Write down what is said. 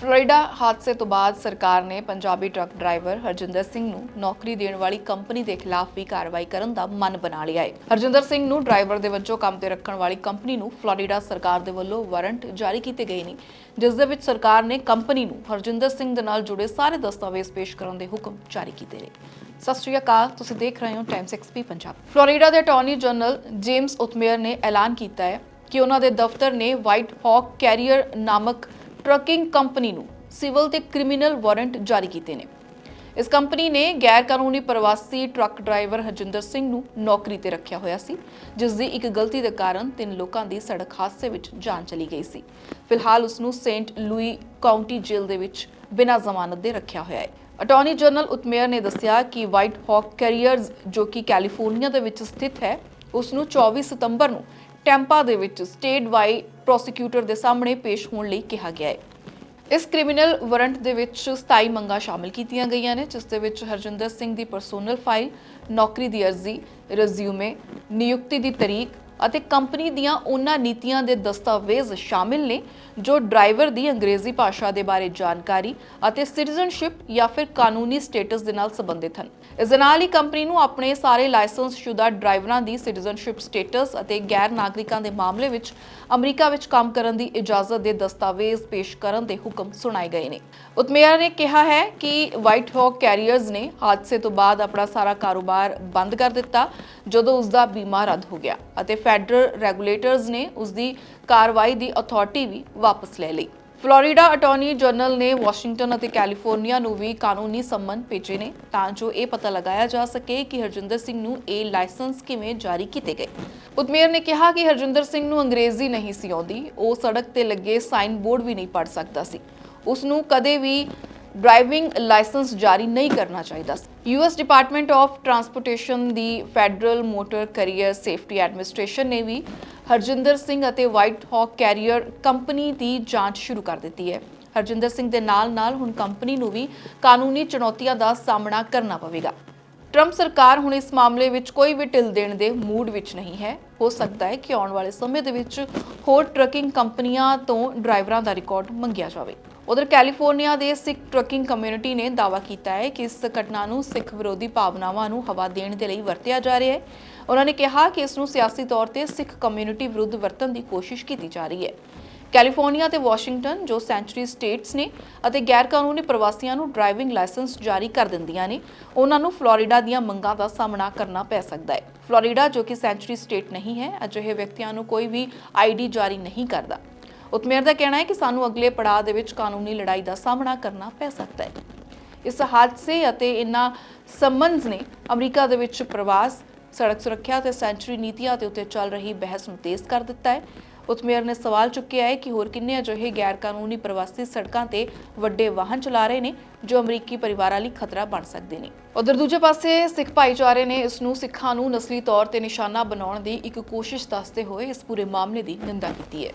Florida ਹਾਦਸੇ ਤੋਂ ਬਾਅਦ ਸਰਕਾਰ ਨੇ ਪੰਜਾਬੀ ਟਰੱਕ ਡਰਾਈਵਰ ਹਰਜਿੰਦਰ ਸਿੰਘ ਨੂੰ ਨੌਕਰੀ ਦੇਣ ਵਾਲੀ ਕੰਪਨੀ ਦੇ ਖਿਲਾਫ ਵੀ ਕਾਰਵਾਈ ਕਰਨ ਦਾ ਮਨ ਬਣਾ ਲਿਆ ਹੈ। ਹਰਜਿੰਦਰ ਸਿੰਘ ਨੂੰ ਡਰਾਈਵਰ ਦੇ ਵਜੋਂ ਕੰਮ ਤੇ ਰੱਖਣ ਵਾਲੀ ਕੰਪਨੀ ਨੂੰ ਫਲੋਰੀਡਾ ਸਰਕਾਰ ਦੇ ਵੱਲੋਂ ਵਾਰੰਟ ਜਾਰੀ ਕੀਤੇ ਗਏ ਨੇ, ਜਿਸ ਦੇ ਵਿੱਚ ਸਰਕਾਰ ਨੇ ਕੰਪਨੀ ਨੂੰ ਹਰਜਿੰਦਰ ਸਿੰਘ ਦੇ ਨਾਲ ਜੁੜੇ ਸਾਰੇ ਦਸਤਾਵੇਜ਼ ਪੇਸ਼ ਕਰਨ ਦੇ ਹੁਕਮ ਜਾਰੀ ਕੀਤੇ ਨੇ। ਸਤਿ ਸ਼੍ਰੀ ਅਕਾਲ, ਤੁਸੀਂ ਦੇਖ ਰਹੇ ਹੋ ਟਾਈਮਸ ਐਕਸਪੀ ਪੰਜਾਬ। ਫਲੋਰੀਡਾ ਦੇ ਅਟਾਰਨੀ ਜਨਰਲ ਜੇਮਸ ਉਤਮੇਅਰ ਨੇ ਐਲਾਨ ਕੀਤਾ ਹੈ ਕਿ ਉਹਨਾਂ ਦੇ ਦਫ਼ਤਰ ਨੇ ਵਾਈਟ ਹੌਕ ਕੈਰੀਅਰ ਨਾਮਕ ਟਰੱਕਿੰਗ ਕੰਪਨੀ ਨੂੰ ਸਿਵਲ ਤੇ ਕ੍ਰਿਮੀਨਲ ਵਾਰੰਟ ਜਾਰੀ ਕੀਤੇ ਨੇ। ਇਸ ਕੰਪਨੀ ਨੇ ਗੈਰ ਕਾਨੂੰਨੀ ਪ੍ਰਵਾਸੀ ਟਰੱਕ ਡਰਾਈਵਰ ਹਰਜਿੰਦਰ ਸਿੰਘ ਨੂੰ ਨੌਕਰੀ ਤੇ ਰੱਖਿਆ ਹੋਇਆ ਸੀ, ਜਿਸ ਦੀ ਇੱਕ ਗਲਤੀ ਦੇ ਕਾਰਨ ਤਿੰਨ ਲੋਕਾਂ ਦੀ ਸੜਕ ਹਾਦਸੇ ਵਿੱਚ ਜਾਨ ਚਲੀ ਗਈ ਸੀ। ਫਿਲਹਾਲ ਉਸ ਨੂੰ ਸੇਂਟ ਲੂਈ ਕਾਉਂਟੀ ਜੇਲ੍ਹ ਦੇ ਵਿੱਚ ਬਿਨਾਂ ਜ਼ਮਾਨਤ ਦੇ ਰੱਖਿਆ ਹੋਇਆ ਹੈ। ਅਟਾਰਨੀ ਜਨਰਲ ਉਤਮੇਅਰ ਨੇ ਦੱਸਿਆ ਕਿ ਵਾਈਟ ਹੌਕ ਕੈਰੀਅਰਜ਼ ਜੋ ਕਿ ਕੈਲੀਫੋਰਨੀਆ ਦੇ ਵਿੱਚ ਸਥਿਤ ਹੈ, ਉਸ ਨੂੰ 24 ਸਤੰਬਰ ਨੂੰ ਟੈਂਪਾ ਦੇ ਵਿੱਚ ਸਟੇਟ ਵਾਈ ਪ੍ਰੋਸੀਕਿਊਟਰ ਦੇ ਸਾਹਮਣੇ ਪੇਸ਼ ਹੋਣ ਲਈ ਕਿਹਾ ਗਿਆ ਹੈ। ਇਸ ਕ੍ਰਿਮੀਨਲ ਵਾਰੰਟ ਦੇ ਵਿੱਚ 27 ਮੰਗਾਂ ਸ਼ਾਮਲ ਕੀਤੀਆਂ ਗਈਆਂ ਨੇ, ਜਿਸ ਦੇ ਵਿੱਚ ਹਰਜਿੰਦਰ ਸਿੰਘ ਦੀ ਪਰਸੋਨਲ ਫਾਈਲ ਨੌਕਰੀ ਦੀ ਅਰਜ਼ੀ ਰਿਜ਼ਿਊਮੇ ਨਿਯੁਕਤੀ ਦੀ ਤਰੀਕ ਅਤੇ ਕੰਪਨੀ ਦੀਆਂ ਉਹਨਾਂ ਨੀਤੀਆਂ ਦੇ ਦਸਤਾਵੇਜ਼ ਸ਼ਾਮਿਲ ਨੇ, ਜੋ ਡਰਾਈਵਰ ਦੀ ਅੰਗਰੇਜ਼ੀ ਭਾਸ਼ਾ ਦੇ ਬਾਰੇ ਜਾਣਕਾਰੀ ਅਤੇ ਸਿਟੀਜ਼ਨਸ਼ਿਪ ਜਾਂ ਫਿਰ ਕਾਨੂੰਨੀ ਸਟੇਟਸ ਦੇ ਨਾਲ ਸੰਬੰਧਿਤ ਹਨ। ਇਸ ਦੇ ਨਾਲ ਹੀ ਕੰਪਨੀ ਨੂੰ ਆਪਣੇ ਸਾਰੇ ਲਾਇਸੈਂਸਸ਼ੁਦਾ ਡਰਾਈਵਰਾਂ ਦੀ ਸਿਟੀਜ਼ਨਸ਼ਿਪ ਸਟੇਟਸ ਅਤੇ ਗੈਰ ਨਾਗਰਿਕਾਂ ਦੇ ਮਾਮਲੇ ਵਿੱਚ ਅਮਰੀਕਾ ਵਿੱਚ ਕੰਮ ਕਰਨ ਦੀ ਇਜਾਜ਼ਤ ਦੇ ਦਸਤਾਵੇਜ਼ ਪੇਸ਼ ਕਰਨ ਦੇ ਹੁਕਮ ਸੁਣਾਏ ਗਏ ਨੇ। ਉਤਮੇਅਰ ਨੇ ਕਿਹਾ ਹੈ ਕਿ ਵਾਈਟ ਹੌਕ ਕੈਰੀਅਰਜ਼ ਨੇ ਹਾਦਸੇ ਤੋਂ ਬਾਅਦ ਆਪਣਾ ਸਾਰਾ ਕਾਰੋਬਾਰ ਬੰਦ ਕਰ ਦਿੱਤਾ, ਜਦੋਂ ਉਸ ਦਾ ਬੀਮਾ ਰੱਦ ਹੋ ਗਿਆ ਅਤੇ ਫੈਡਰਲ ਰੈਗੂਲੇਟਰਜ਼ ਨੇ ਉਸ ਦੀ ਕਾਰਵਾਈ ਦੀ ਅਥਾਰਟੀ ਵੀ ਵਾਪਸ ਲੈ ਲਈ। ਫਲੋਰੀਡਾ ਅਟਾਰਨੀ ਜਨਰਲ ਨੇ ਵਾਸ਼ਿੰਗਟਨ ਅਤੇ ਕੈਲੀਫੋਰਨੀਆ ਨੂੰ ਵੀ ਕਾਨੂੰਨੀ ਸੰਮਨ ਭੇਜੇ ਨੇ, ਤਾਂ ਜੋ ਇਹ ਪਤਾ ਲਗਾਇਆ ਜਾ ਸਕੇ ਕਿ ਹਰਜਿੰਦਰ ਸਿੰਘ ਨੂੰ ਇਹ ਲਾਇਸੈਂਸ ਕਿਵੇਂ ਜਾਰੀ ਕੀਤੇ ਗਏ। ਉਤਮੇਰ ਨੇ ਕਿਹਾ ਕਿ ਹਰਜਿੰਦਰ ਸਿੰਘ ਨੂੰ ਅੰਗਰੇਜ਼ੀ ਨਹੀਂ ਸੀ ਆਉਂਦੀ, ਉਹ ਸੜਕ ਤੇ ਲੱਗੇ ਸਾਈਨ ਬੋਰਡ ਵੀ ਨਹੀਂ ਪੜ੍ਹ ਸਕਦਾ ਸੀ। ਉਸ ਨੂੰ ਕਦੇ ਵੀ ਡਰਾਈਵਿੰਗ ਲਾਇਸੈਂਸ ਜਾਰੀ ਨਹੀਂ ਕਰਨਾ ਚਾਹੀਦਾ ਸੀ। US department of transportation the federal motor carrier safety administration ਨੇ ਵੀ ਹਰਜਿੰਦਰ ਸਿੰਘ ਅਤੇ ਵਾਈਟ ਹੌਕ ਕੈਰੀਅਰ ਕੰਪਨੀ ਦੀ ਜਾਂਚ ਸ਼ੁਰੂ ਕਰ ਦਿੱਤੀ ਹੈ। ਹਰਜਿੰਦਰ ਸਿੰਘ ਦੇ ਨਾਲ-ਨਾਲ ਹੁਣ ਕੰਪਨੀ ਨੂੰ ਵੀ ਕਾਨੂੰਨੀ ਚੁਣੌਤੀਆਂ ਦਾ ਸਾਹਮਣਾ ਕਰਨਾ ਪਵੇਗਾ। ਟਰੰਪ ਸਰਕਾਰ ਹੁਣ ਇਸ ਮਾਮਲੇ ਵਿੱਚ ਕੋਈ ਵੀ ਢਿੱਲ ਦੇਣ ਦੇ ਮੂਡ ਵਿੱਚ ਨਹੀਂ ਹੈ। ਹੋ ਸਕਦਾ ਹੈ ਕਿ ਆਉਣ ਵਾਲੇ ਸਮੇਂ ਦੇ ਵਿੱਚ ਹੋਰ ਟਰੱਕਿੰਗ ਕੰਪਨੀਆਂ ਤੋਂ ਡਰਾਈਵਰਾਂ ਦਾ ਰਿਕਾਰਡ ਮੰਗਿਆ ਜਾਵੇ। ਉਧਰ ਕੈਲੀਫੋਰਨੀਆ ਦੇ ਸਿੱਖ ਟਰੱਕਿੰਗ ਕਮਿਊਨਿਟੀ ਨੇ ਦਾਅਵਾ ਕੀਤਾ ਹੈ ਕਿ ਇਸ ਘਟਨਾ ਨੂੰ ਸਿੱਖ ਵਿਰੋਧੀ ਭਾਵਨਾਵਾਂ ਨੂੰ ਹਵਾ ਦੇਣ ਦੇ ਲਈ ਵਰਤਿਆ ਜਾ ਰਿਹਾ ਹੈ। ਉਹਨਾਂ ਨੇ ਕਿਹਾ ਕਿ ਇਸ ਨੂੰ ਸਿਆਸੀ ਤੌਰ ਤੇ ਸਿੱਖ ਕਮਿਊਨਿਟੀ ਵਿਰੁੱਧ ਵਰਤਣ ਦੀ ਕੋਸ਼ਿਸ਼ ਕੀਤੀ ਜਾ ਰਹੀ ਹੈ। ਕੈਲੀਫੋਰਨੀਆ ਤੇ ਵਾਸ਼ਿੰਗਟਨ, ਜੋ ਸੈਂਚੁਰੀ ਸਟੇਟਸ ਨੇ ਅਤੇ ਗੈਰ ਕਾਨੂੰਨੀ ਪ੍ਰਵਾਸੀਆਂ ਨੂੰ ਡਰਾਈਵਿੰਗ ਲਾਇਸੈਂਸ ਜਾਰੀ ਕਰ ਦਿੰਦੀਆਂ ਨੇ, ਉਹਨਾਂ ਨੂੰ ਫਲੋਰੀਡਾ ਦੀਆਂ ਮੰਗਾਂ ਦਾ ਸਾਹਮਣਾ ਕਰਨਾ ਪੈ ਸਕਦਾ ਹੈ। ਫਲੋਰੀਡਾ, ਜੋ ਕਿ ਸੈਂਚੁਰੀ ਸਟੇਟ ਨਹੀਂ ਹੈ, ਅਜਿਹੇ ਵਿਅਕਤੀਆਂ ਨੂੰ ਕੋਈ ਵੀ ਆਈਡੀ ਜਾਰੀ ਨਹੀਂ ਕਰਦਾ। ਉਤਮੇਰ ਦਾ ਕਹਿਣਾ ਹੈ ਕਿ ਸਾਨੂੰ ਅਗਲੇ ਪੜਾਅ ਦੇ ਵਿੱਚ ਕਾਨੂੰਨੀ ਲੜਾਈ ਦਾ ਸਾਹਮਣਾ ਕਰਨਾ ਪੈ ਸਕਦਾ ਹੈ। ਇਸ ਹਾਦਸੇ ਅਤੇ ਇਨ੍ਹਾਂ ਸੰਬੰਧ ਨੇ ਅਮਰੀਕਾ ਦੇ ਵਿੱਚ ਪ੍ਰਵਾਸ ਸੜਕ ਸੁਰੱਖਿਆ ਤੇ ਸੈਂਚੁਰੀ ਨੀਤੀਆਂ ਦੇ ਉੱਤੇ ਚੱਲ ਰਹੀ ਬਹਿਸ ਨੂੰ ਤੇਜ਼ ਕਰ ਦਿੱਤਾ ਹੈ। ਉਤਮੇਰ ਨੇ ਸਵਾਲ ਚੁੱਕਿਆ ਹੈ ਕਿ ਹੋਰ ਕਿੰਨੇ ਅਜਿਹੇ ਗੈਰ ਕਾਨੂੰਨੀ ਪ੍ਰਵਾਸੀ ਸੜਕਾਂ ਤੇ ਵੱਡੇ ਵਾਹਨ ਚਲਾ ਰਹੇ ਨੇ, ਜੋ ਅਮਰੀਕੀ ਪਰਿਵਾਰਾਂ ਲਈ ਖਤਰਾ ਬਣ ਸਕਦੇ ਨੇ। ਉਧਰ ਦੂਜੇ ਪਾਸੇ ਸਿੱਖ ਭਾਈਚਾਰੇ ਨੇ ਇਸ ਨੂੰ ਸਿੱਖਾਂ ਨੂੰ ਨਸਲੀ ਤੌਰ ਤੇ ਨਿਸ਼ਾਨਾ ਬਣਾਉਣ ਦੀ ਇੱਕ ਕੋਸ਼ਿਸ਼ ਦੱਸਦੇ ਹੋਏ ਇਸ ਪੂਰੇ ਮਾਮਲੇ ਦੀ ਨਿੰਦਾ ਕੀਤੀ ਹੈ।